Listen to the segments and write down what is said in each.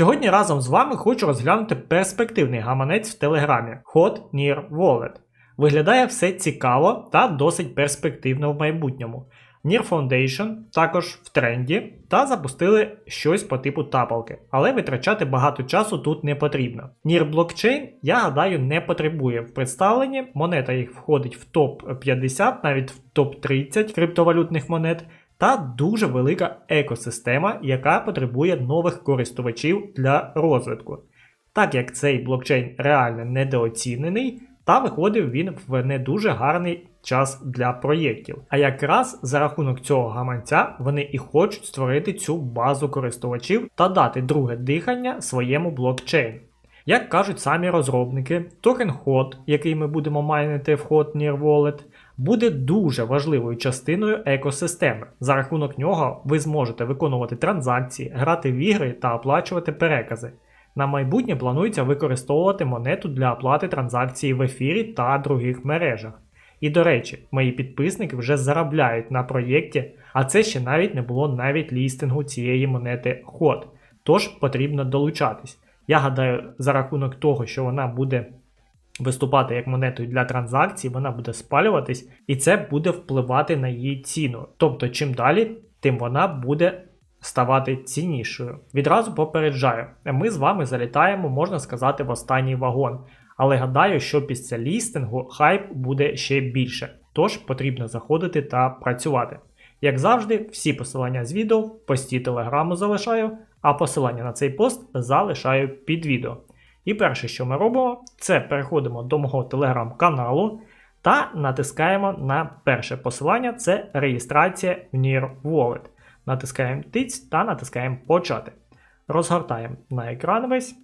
Сьогодні разом з вами хочу розглянути перспективний гаманець в Телеграмі Hot Near Wallet. Виглядає все цікаво та досить перспективно в майбутньому. Near Foundation також в тренді та запустили щось по типу тапалки, але витрачати багато часу тут не потрібно. Near Blockchain, я гадаю, не потребує в представленні. Монета їх входить в топ 50, навіть в топ 30 криптовалютних монет та дуже велика екосистема, яка потребує нових користувачів для розвитку. Так як цей блокчейн реально недооцінений, та виходив він в не дуже гарний час для проєктів. А якраз за рахунок цього гаманця вони і хочуть створити цю базу користувачів та дати друге дихання своєму блокчейну. Як кажуть самі розробники, токен HOT, який ми будемо майнити в Hot Near Wallet, буде дуже важливою частиною екосистеми. За рахунок нього ви зможете виконувати транзакції, грати в ігри та оплачувати перекази. На майбутнє планується використовувати монету для оплати транзакцій в ефірі та других мережах. І до речі, мої підписники вже заробляють на проєкті, а це ще навіть не було навіть лістингу цієї монети HOT. Тож потрібно долучатись. Я гадаю, за рахунок того, що вона буде виступати як монетою для транзакцій, вона буде спалюватись, і це буде впливати на її ціну. Тобто, чим далі, тим вона буде ставати ціннішою. Відразу попереджаю, ми з вами залітаємо, можна сказати, в останній вагон. Але гадаю, що після лістингу хайп буде ще більше. Тож потрібно заходити та працювати. Як завжди, всі посилання з відео в пості телеграму залишаю, а посилання на цей пост залишаю під відео. І перше, що ми робимо, це переходимо до мого телеграм-каналу та натискаємо на перше посилання це реєстрація в Near Wallet. Натискаємо тиць та натискаємо почати. Розгортаємо на екран весь,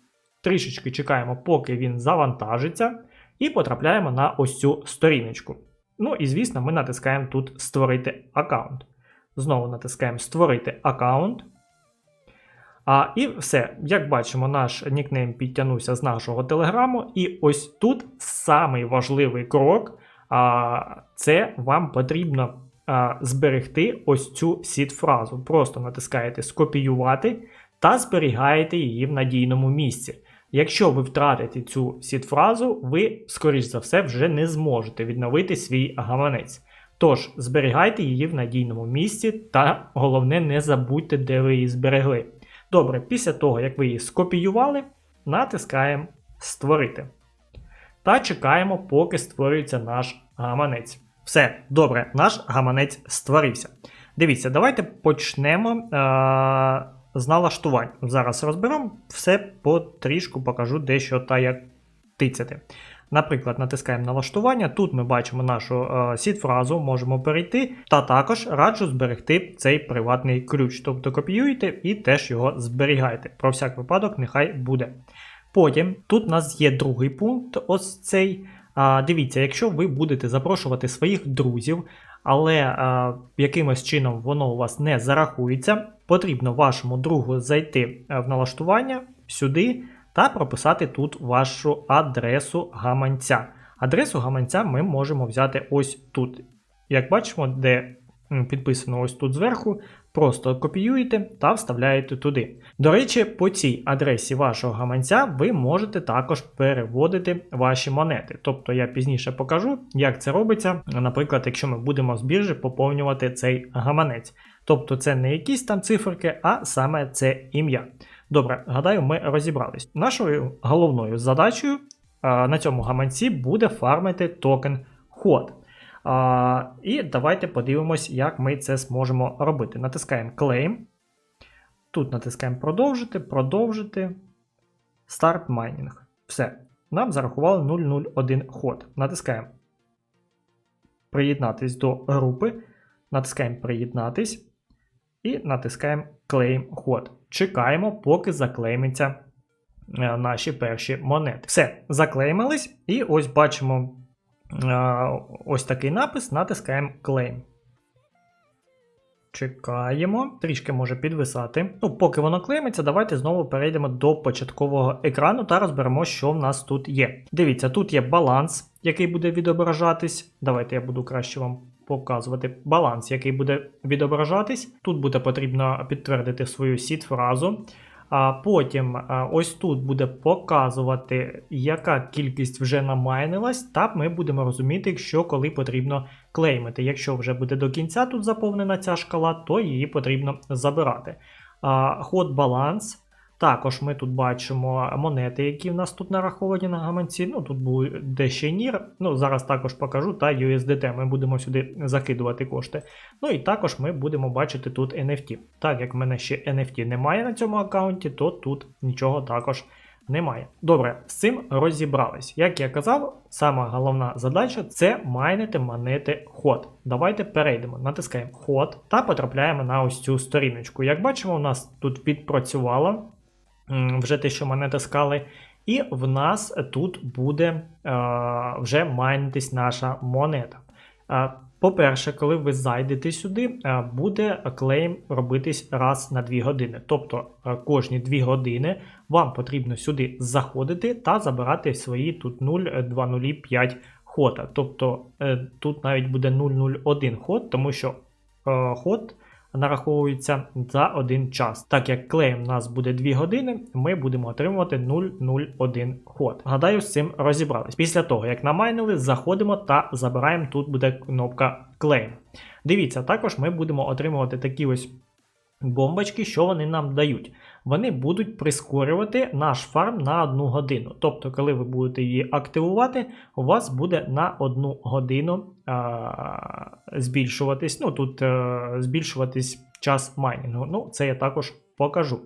трішечки чекаємо, поки він завантажиться, і потрапляємо на ось цю сторіночку. Ну і звісно, ми натискаємо тут Створити аккаунт. Знову натискаємо Створити аккаунт. А, І все, як бачимо, наш нікнейм підтягнувся з нашого телеграму. І ось тут самий важливий крок а, це вам потрібно а, зберегти ось цю сід-фразу. Просто натискаєте скопіювати та зберігаєте її в надійному місці. Якщо ви втратите цю сід-фразу, ви, скоріш за все, вже не зможете відновити свій гаманець. Тож, зберігайте її в надійному місці, та головне, не забудьте, де ви її зберегли. Добре, після того, як ви її скопіювали, натискаємо Створити. Та чекаємо, поки створюється наш гаманець. Все, добре, наш гаманець створився. Дивіться, давайте почнемо е- з налаштувань. Зараз розберемо все потрішку покажу дещо та як тицяти. Наприклад, натискаємо налаштування. Тут ми бачимо нашу е, сід-фразу, можемо перейти, та також раджу зберегти цей приватний ключ. Тобто копіюєте і теж його зберігайте. Про всяк випадок, нехай буде. Потім тут у нас є другий пункт. Ось цей. А, Дивіться, якщо ви будете запрошувати своїх друзів, але а, якимось чином воно у вас не зарахується, потрібно вашому другу зайти в налаштування сюди та прописати тут вашу адресу гаманця. Адресу гаманця ми можемо взяти ось тут. Як бачимо, де підписано ось тут зверху, просто копіюєте та вставляєте туди. До речі, по цій адресі вашого гаманця ви можете також переводити ваші монети. Тобто я пізніше покажу, як це робиться, наприклад, якщо ми будемо з біржі поповнювати цей гаманець. Тобто це не якісь там циферки, а саме це ім'я. Добре, гадаю, ми розібрались. Нашою головною задачею на цьому гаманці буде фармити токен HOT. І давайте подивимось, як ми це зможемо робити. Натискаємо Claim. Тут натискаємо продовжити, продовжити. Start Mining. Все. Нам зарахували 001 ход. Натискаємо приєднатись до групи, натискаємо приєднатись і натискаємо Claim Hot. Чекаємо, поки заклеймиться е, наші перші монети. Все, заклеймились, і ось бачимо е, ось такий напис, натискаємо Claim. Чекаємо, трішки може підвисати. Ну, поки воно клеймиться, давайте знову перейдемо до початкового екрану та розберемо, що в нас тут є. Дивіться, тут є баланс, який буде відображатись. Давайте я буду краще вам показувати баланс, який буде відображатись. Тут буде потрібно підтвердити свою сід-фразу. А потім ось тут буде показувати, яка кількість вже намайнилась, та ми будемо розуміти, що коли потрібно клеймити. Якщо вже буде до кінця тут заповнена ця шкала, то її потрібно забирати. Ход баланс. Також ми тут бачимо монети, які в нас тут нараховані на гаманці. Ну, тут буде ще NIR, ну зараз також покажу, та USDT. Ми будемо сюди закидувати кошти. Ну і також ми будемо бачити тут NFT. Так як в мене ще NFT немає на цьому аккаунті, то тут нічого також немає. Добре, з цим розібрались. Як я казав, сама головна задача це майнити монети ход. Давайте перейдемо, натискаємо ход та потрапляємо на ось цю сторіночку. Як бачимо, у нас тут відпрацювало вже те, що ми натискали. І в нас тут буде е, вже майнитись наша монета. Е, по-перше, коли ви зайдете сюди, е, буде клейм робитись раз на 2 години. Тобто кожні 2 години вам потрібно сюди заходити та забирати свої тут 0,205 хода. Тобто тут навіть буде 001 ход, тому що ход нараховується за один час. Так як клейм у нас буде 2 години, ми будемо отримувати 001 ход. Гадаю, з цим розібрались. Після того, як намайнили, заходимо та забираємо. Тут буде кнопка клейм. Дивіться, також ми будемо отримувати такі ось бомбочки, що вони нам дають. Вони будуть прискорювати наш фарм на одну годину. Тобто, коли ви будете її активувати, у вас буде на одну годину а, збільшуватись. Ну, тут а, збільшуватись час майнінгу. Ну, це я також покажу.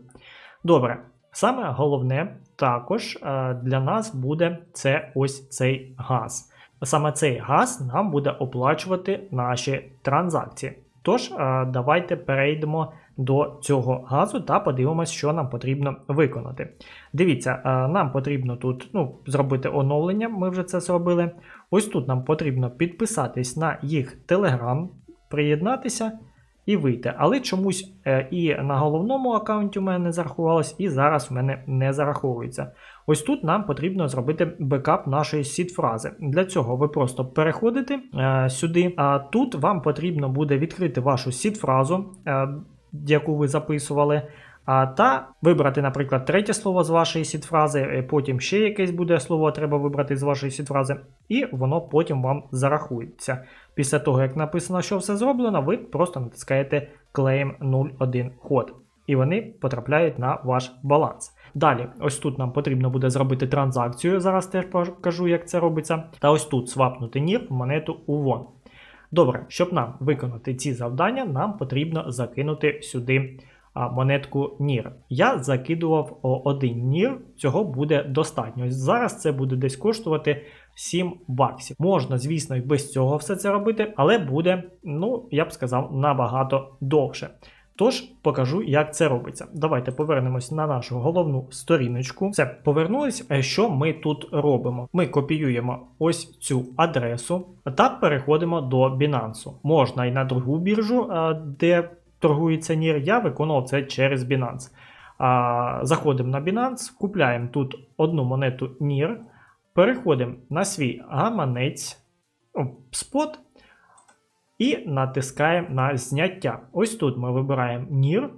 Добре, саме головне також а, для нас буде це ось цей газ. Саме цей газ нам буде оплачувати наші транзакції. Тож, давайте перейдемо до цього газу та подивимось, що нам потрібно виконати. Дивіться, нам потрібно тут ну, зробити оновлення, ми вже це зробили. Ось тут нам потрібно підписатись на їх Telegram, приєднатися і вийти. Але чомусь е, і на головному аккаунті у мене не зарахувалось, і зараз у мене не зараховується. Ось тут нам потрібно зробити бекап нашої сід-фрази. Для цього ви просто переходите е, сюди, а тут вам потрібно буде відкрити вашу сід-фразу, е, яку ви записували. Та вибрати, наприклад, третє слово з вашої сід-фрази, е, потім ще якесь буде слово, треба вибрати з вашої сід-фрази, і воно потім вам зарахується. Після того, як написано, що все зроблено, ви просто натискаєте Claim 01 ход, і вони потрапляють на ваш баланс. Далі, ось тут нам потрібно буде зробити транзакцію. Зараз теж покажу, як це робиться. Та ось тут свапнути NIR в монету UWON. Добре, щоб нам виконати ці завдання, нам потрібно закинути сюди монетку NIR. Я закидував один NIR, цього буде достатньо. Зараз це буде десь коштувати 7 баксів. Можна, звісно, і без цього все це робити, але буде, ну, я б сказав, набагато довше. Тож покажу, як це робиться. Давайте повернемось на нашу головну сторіночку. Все, повернулись. Е, Що ми тут робимо? Ми копіюємо ось цю адресу та переходимо до Binance. Можна і на другу біржу, е, де торгується NIR. Я виконував це через Binance. Заходимо на Binance, купляємо тут одну монету NIR, переходимо на свій гаманець, ну, спот. І натискаємо на зняття. Ось тут ми вибираємо NIR.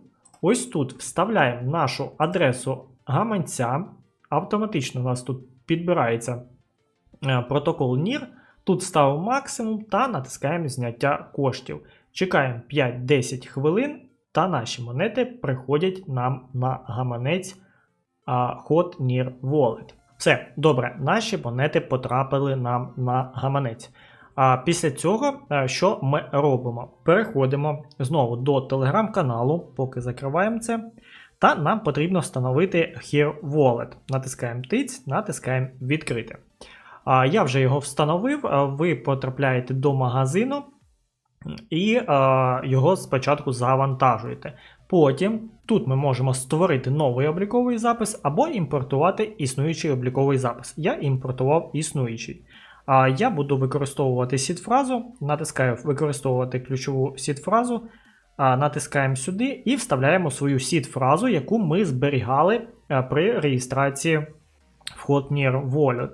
Ось тут вставляємо нашу адресу гаманця. Автоматично у нас тут підбирається е, протокол NIR. Тут ставимо максимум та натискаємо зняття коштів. Чекаємо 5-10 хвилин, та наші монети приходять нам на гаманець Hot NIR Wallet. Все, добре, наші монети потрапили нам на гаманець. А після цього, е, що ми робимо? Переходимо знову до телеграм-каналу, поки закриваємо це. Та нам потрібно встановити Here Wallet. Натискаємо тиць, натискаємо відкрити. Я вже його встановив. Ви потрапляєте до магазину і його спочатку завантажуєте. Потім тут ми можемо створити новий обліковий запис або імпортувати існуючий обліковий запис. Я імпортував існуючий. Я буду використовувати сід-фразу, натискаю використовувати ключову сід-фразу, натискаємо сюди і вставляємо свою сід-фразу, яку ми зберігали при реєстрації в Hotnear Wallet.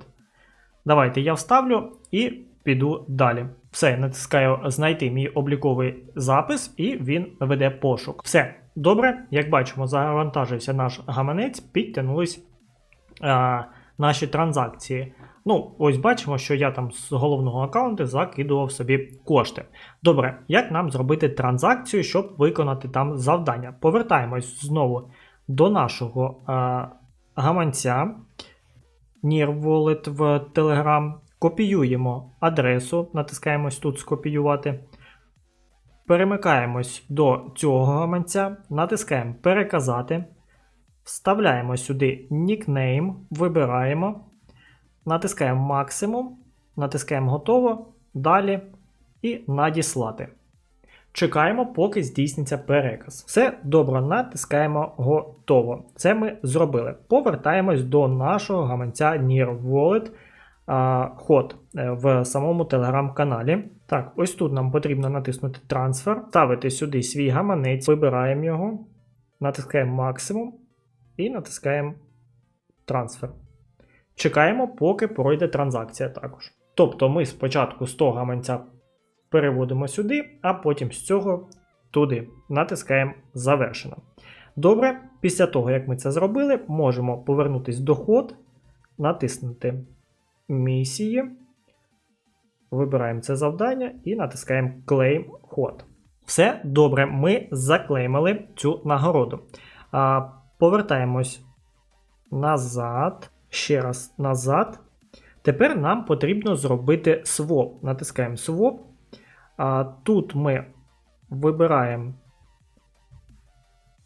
Давайте я вставлю і піду далі. Все, натискаю знайти мій обліковий запис, і він веде пошук. Все, добре, як бачимо, завантажився наш гаманець, підтягнулись а, наші транзакції. Ну, ось бачимо, що я там з головного аккаунту закидував собі кошти. Добре, як нам зробити транзакцію, щоб виконати там завдання? Повертаємось знову до нашого а, гаманця. Wallet в Telegram. Копіюємо адресу, натискаємось тут скопіювати. Перемикаємось до цього гаманця, натискаємо Переказати. Вставляємо сюди нікнейм, вибираємо, натискаємо максимум, натискаємо готово, далі і надіслати. Чекаємо, поки здійсниться переказ. Все добре, натискаємо готово. Це ми зробили. Повертаємось до нашого гаманця Near Wallet ход е, в самому телеграм-каналі. Так, ось тут нам потрібно натиснути трансфер, ставити сюди свій гаманець, вибираємо його, натискаємо максимум і натискаємо трансфер. Чекаємо, поки пройде транзакція також. Тобто ми спочатку з того гаманця переводимо сюди, а потім з цього туди. Натискаємо завершено. Добре, після того, як ми це зробили, можемо повернутися до ход, натиснути місії. Вибираємо це завдання і натискаємо Claim ход. Все добре, ми заклеймили цю нагороду. Повертаємось назад. Ще раз назад. Тепер нам потрібно зробити своп. Натискаємо своп. Тут ми вибираємо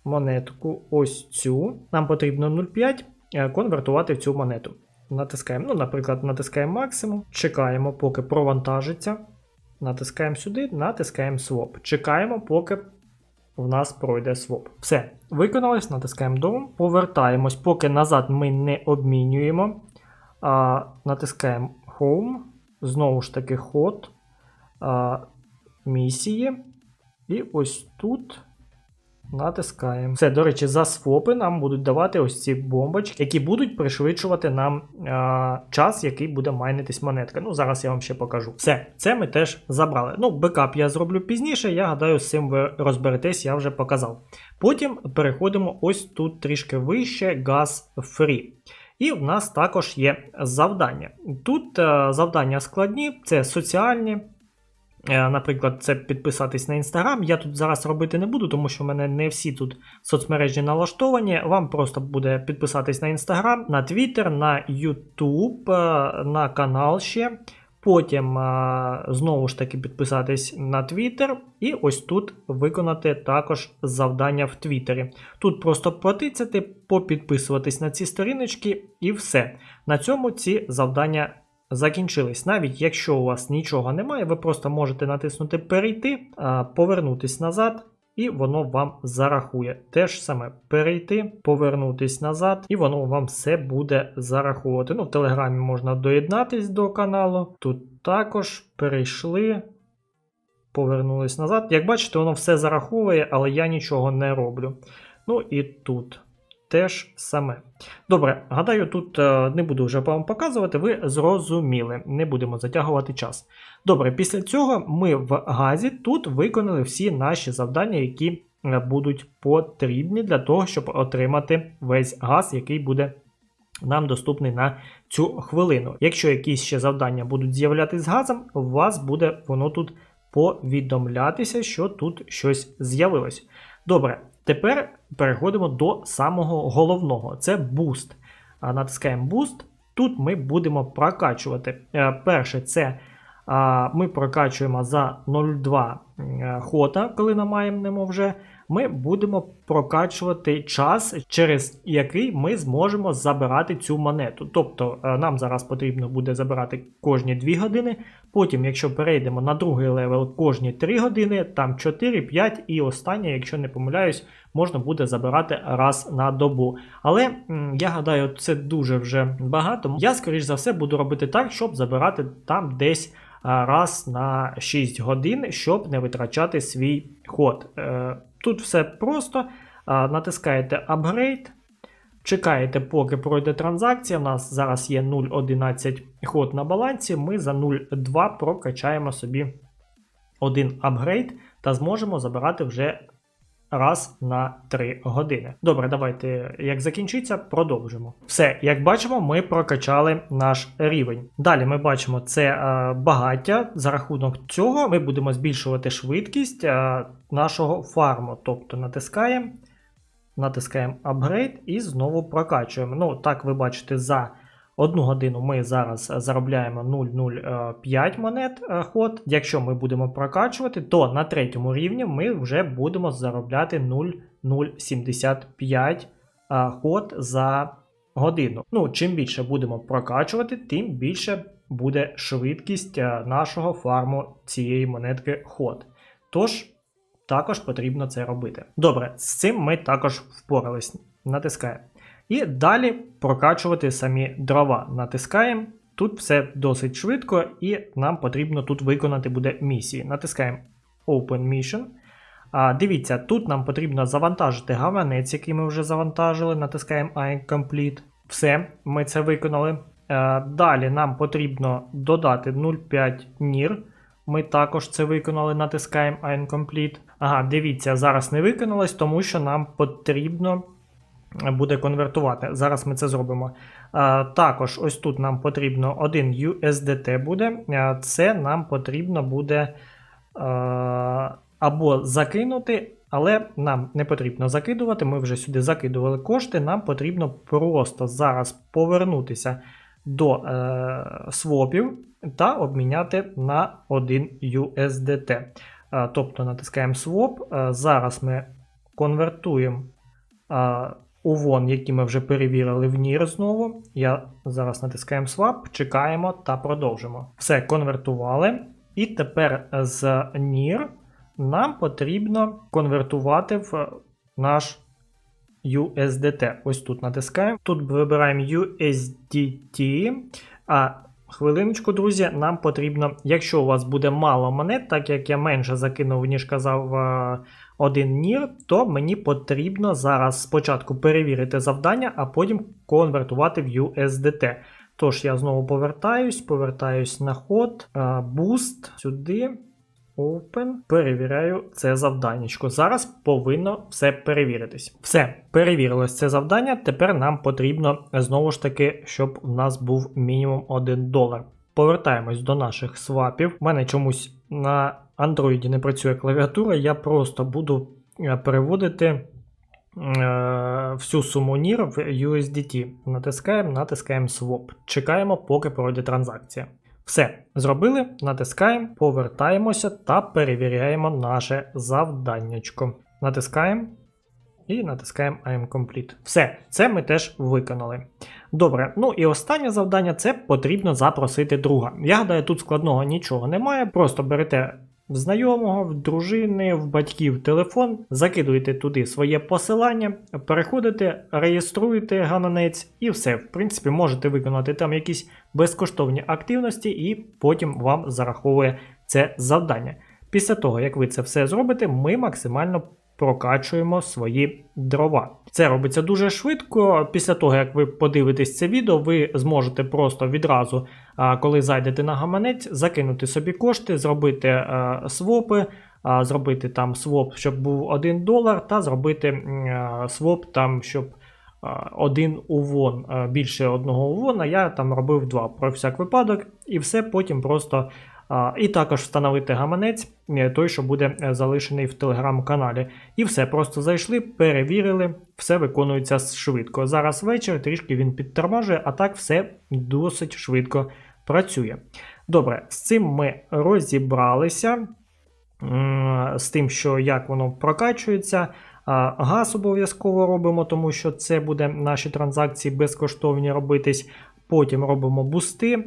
монетку ось цю. Нам потрібно 0,5 е, конвертувати в цю монету. Натискаємо, ну, наприклад, натискаємо максимум, чекаємо, поки провантажиться. Натискаємо сюди, натискаємо своп. Чекаємо, поки в нас пройде своп. Все, виконалось, натискаємо Done. Повертаємось, поки назад ми не обмінюємо. А, Натискаємо Home. Знову ж таки, ход. Місії. І ось тут натискаємо. Все, до речі, за свопи нам будуть давати ось ці бомбочки, які будуть пришвидшувати нам а, час, який буде майнитись монетка. Ну, зараз я вам ще покажу. Все, це ми теж забрали. Ну, бекап я зроблю пізніше, я гадаю, з цим ви розберетесь, я вже показав. Потім переходимо ось тут трішки вище, газ free. І в нас також є завдання. Тут е, завдання складні, це соціальні. Е, Наприклад, це підписатись на Інстаграм. Я тут зараз робити не буду, тому що в мене не всі тут соцмережі налаштовані. Вам просто буде підписатись на Інстаграм, на Твіттер, на Ютуб, е, на канал ще. Потім е, знову ж таки підписатись на Твіттер, і ось тут виконати також завдання в Твіттері. Тут просто потицяти, попідписуватись на ці сторіночки, і все. На цьому ці завдання закінчились. Навіть якщо у вас нічого немає, ви просто можете натиснути Перейти, повернутись назад. І воно вам зарахує. Те ж саме перейти, повернутись назад, і воно вам все буде зараховувати. Ну, в Телеграмі можна доєднатись до каналу. Тут також перейшли, повернулись назад. Як бачите, воно все зараховує, але я нічого не роблю. Ну і тут теж саме. Добре, гадаю, тут е, не буду вже вам показувати, ви зрозуміли, не будемо затягувати час. Добре, після цього ми в газі тут виконали всі наші завдання, які е, будуть потрібні для того, щоб отримати весь газ, який буде нам доступний на цю хвилину. Якщо якісь ще завдання будуть з'являтися з газом, у вас буде воно тут повідомлятися, що тут щось з'явилось. Добре, тепер переходимо до самого головного: це буст. Натискаємо буст. Тут ми будемо прокачувати. Е, Перше, це ми прокачуємо за 0,2 е, хота, коли намаємо вже, ми будемо прокачувати час, через який ми зможемо забирати цю монету. Тобто е, нам зараз потрібно буде забирати кожні 2 години. Потім, якщо перейдемо на другий левел кожні 3 години, там 4, 5 і останнє, якщо не помиляюсь, можна буде забирати раз на добу. Але я гадаю, це дуже вже багато. Я, скоріш за все, буду робити так, щоб забирати там десь раз на 6 годин, щоб не витрачати свій ход. Е, Тут все просто. Натискаєте Upgrade. Чекаєте, поки пройде транзакція. У нас зараз є 0.11 ход на балансі. Ми за 0.2 прокачаємо собі один апгрейд та зможемо забирати вже раз на 3 години. Добре, давайте, як закінчиться, продовжимо. Все, як бачимо, ми прокачали наш рівень. Далі ми бачимо це е, багаття. За рахунок цього ми будемо збільшувати швидкість е, нашого фарму. Тобто натискаємо, натискаємо апгрейд і знову прокачуємо. Ну, так ви бачите, за Одну годину ми зараз заробляємо 0,05 монет е, ход. Якщо ми будемо прокачувати, то на третьому рівні ми вже будемо заробляти 0,075 е, ход за годину. Ну, чим більше будемо прокачувати, тим більше буде швидкість е, нашого фарму цієї монетки ход. Тож, також потрібно це робити. Добре, з цим ми також впорались. Натискаємо. І далі прокачувати самі дрова. Натискаємо. Тут все досить швидко, і нам потрібно тут виконати буде місії. Натискаємо Open Mission. А, Дивіться, тут нам потрібно завантажити гаванець, який ми вже завантажили. Натискаємо I Complete. Все, ми це виконали. А, далі нам потрібно додати 0,5 NIR. Ми також це виконали, натискаємо I. Ага, дивіться, зараз не виконалось, тому що нам потрібно буде конвертувати. Зараз ми це зробимо. Також ось тут нам потрібно один USDT буде. Це нам потрібно буде або закинути, але нам не потрібно закидувати. Ми вже сюди закидували кошти. Нам потрібно просто зараз повернутися до е, свопів та обміняти на 1 USDT. Тобто натискаємо swap. Зараз ми конвертуємо. У вон, які ми вже перевірили в NIR знову. Я зараз натискаємо Swap, чекаємо та продовжимо. Все, конвертували. І тепер з NIR нам потрібно конвертувати в наш USDT. Ось тут натискаємо. Тут вибираємо USDT. А хвилиночку, друзі, нам потрібно, якщо у вас буде мало монет, так як я менше закинув, ніж казав один нір, то мені потрібно зараз спочатку перевірити завдання, а потім конвертувати в USDT. Тож я знову повертаюсь, повертаюсь на ход, Boost, сюди. Open, перевіряю це завданнячко. Зараз повинно все перевіритись. Все, перевірилось це завдання. Тепер нам потрібно знову ж таки, щоб у нас був мінімум 1 долар. Повертаємось до наших свапів. У мене чомусь на Android не працює клавіатура, я просто буду е, переводити е, всю суму NIR в USDT. Натискаємо, натискаємо Swap. Чекаємо, поки пройде транзакція. Все, зробили, натискаємо, повертаємося та перевіряємо наше завданнячко. Натискаємо і натискаємо I'm complete. Все, це ми теж виконали. Добре, ну і останнє завдання це потрібно запросити друга. Я гадаю, тут складного нічого немає. Просто берете в знайомого, в дружини, в батьків телефон, закидуєте туди своє посилання, переходите, реєструєте гаманець і все. В принципі, можете виконати там якісь безкоштовні активності, і потім вам зараховує це завдання. Після того, як ви це все зробите, ми максимально прокачуємо свої дрова. Це робиться дуже швидко. Після того, як ви подивитесь це відео, ви зможете просто відразу, коли зайдете на гаманець, закинути собі кошти, зробити свопи. Зробити там своп, щоб був 1 долар, та зробити своп, там, щоб один увон більше одного увона. Я там робив два про всяк випадок, і все потім просто і також встановити гаманець, е, той, що буде е, залишений в телеграм-каналі. І все, просто зайшли, перевірили, все виконується швидко. Зараз вечір, трішки він підтормажує, а так все досить швидко працює. Добре, з цим ми розібралися. з тим, що як воно прокачується. Газ обов'язково робимо, тому що це буде наші транзакції безкоштовні робитись. Потім робимо бусти,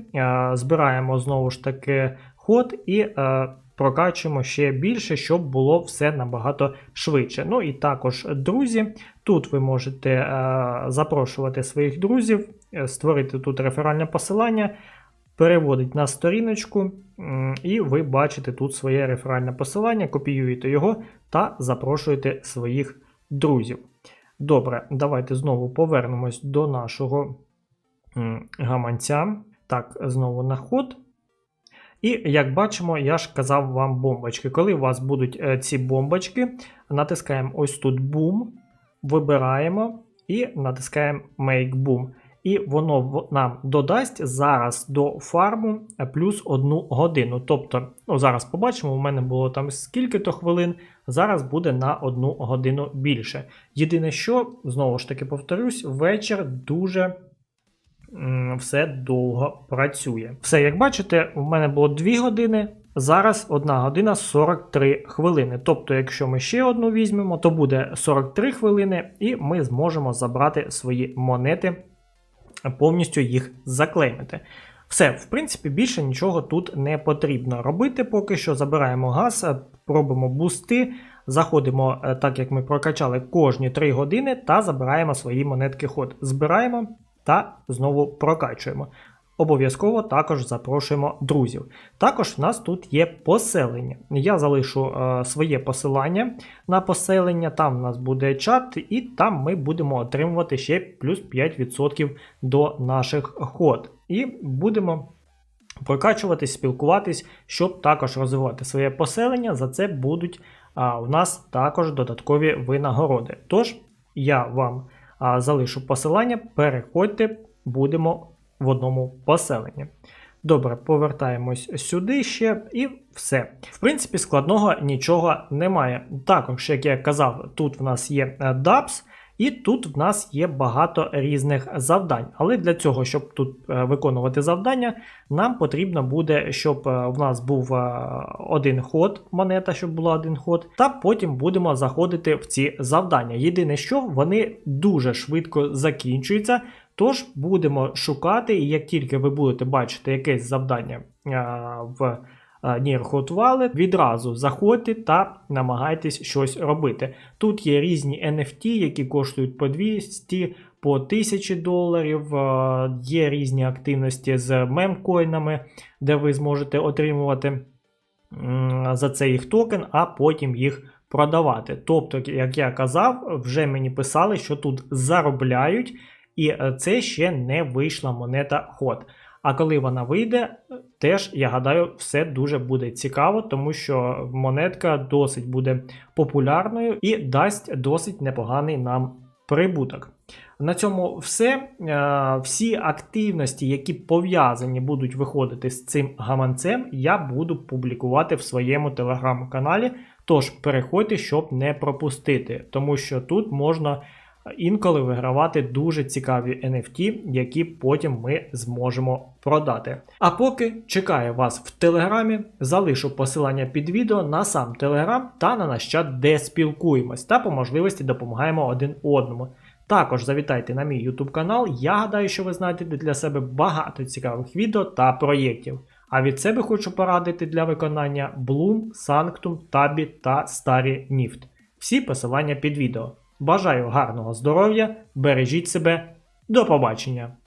збираємо знову ж таки ход і е, прокачуємо ще більше, щоб було все набагато швидше. Ну і також друзі. Тут ви можете е, запрошувати своїх друзів, е, створити тут реферальне посилання, переводить на сторіночку, і ви бачите тут своє реферальне посилання, копіюєте його та запрошуєте своїх друзів. Добре, давайте знову повернемось до нашого гаманця. Так, знову на ход. І як бачимо, я ж казав вам бомбочки. Коли у вас будуть е, ці бомбочки, натискаємо ось тут Boom, вибираємо і натискаємо Make Boom. І воно нам додасть зараз до фарму е, плюс одну годину. Тобто, ну зараз побачимо, у мене було там скільки-то хвилин, зараз буде на одну годину більше. Єдине, що, знову ж таки повторюсь, вечір дуже все довго працює. Все, як бачите, у мене було 2 години. Зараз 1 година 43 хвилини. Тобто, якщо ми ще одну візьмемо, то буде 43 хвилини, і ми зможемо забрати свої монети, повністю їх заклеймити. Все, в принципі, більше нічого тут не потрібно робити. Поки що забираємо газ, е, робимо бусти, заходимо, е, так як ми прокачали кожні 3 години, та забираємо свої монетки ход. Збираємо та знову прокачуємо. Обов'язково також запрошуємо друзів. Також в нас тут є поселення. Я залишу е, своє посилання на поселення, там в нас буде чат, і там ми будемо отримувати ще плюс 5% до наших ход. І будемо прокачуватись, спілкуватись, щоб також розвивати своє поселення. За це будуть а, у нас також додаткові винагороди. Тож я вам залишу посилання, переходьте, будемо в одному поселенні. Добре, повертаємось сюди ще і все. В принципі, складного нічого немає. Також, як я казав, тут в нас є е, DAPS, і тут в нас є багато різних завдань. Але для цього, щоб тут е, виконувати завдання, нам потрібно буде, щоб е, в нас був е, один ход, монета, щоб була один ход, та потім будемо заходити в ці завдання. Єдине, що вони дуже швидко закінчуються. Тож будемо шукати, і як тільки ви будете бачити якесь завдання в Near Hot Wallet, відразу заходьте та намагайтесь щось робити. Тут є різні NFT, які коштують по 200, по 1000 доларів, є різні активності з мемкоїнами, де ви зможете отримувати за це їх токен, а потім їх продавати. Тобто, як я казав, вже мені писали, що тут заробляють. І е, це ще не вийшла монета ход. А коли вона вийде, теж я гадаю, все дуже буде цікаво, тому що монетка досить буде популярною і дасть досить непоганий нам прибуток. На цьому все. Е, Всі активності, які пов'язані будуть виходити з цим гаманцем, я буду публікувати в своєму телеграм-каналі. Тож переходьте, щоб не пропустити, тому що тут можна інколи вигравати дуже цікаві NFT, які потім ми зможемо продати. А поки чекаю вас в телеграмі, залишу посилання під відео на сам телеграм та на наш чат, де спілкуємось та по можливості допомагаємо один одному. Також завітайте на мій YouTube канал. Я гадаю, що ви знайдете для себе багато цікавих відео та проєктів. А від себе хочу порадити для виконання Bloom, Sanctum, Tabby та Starry Nift. Всі посилання під відео. Бажаю гарного здоров'я, бережіть себе, до побачення!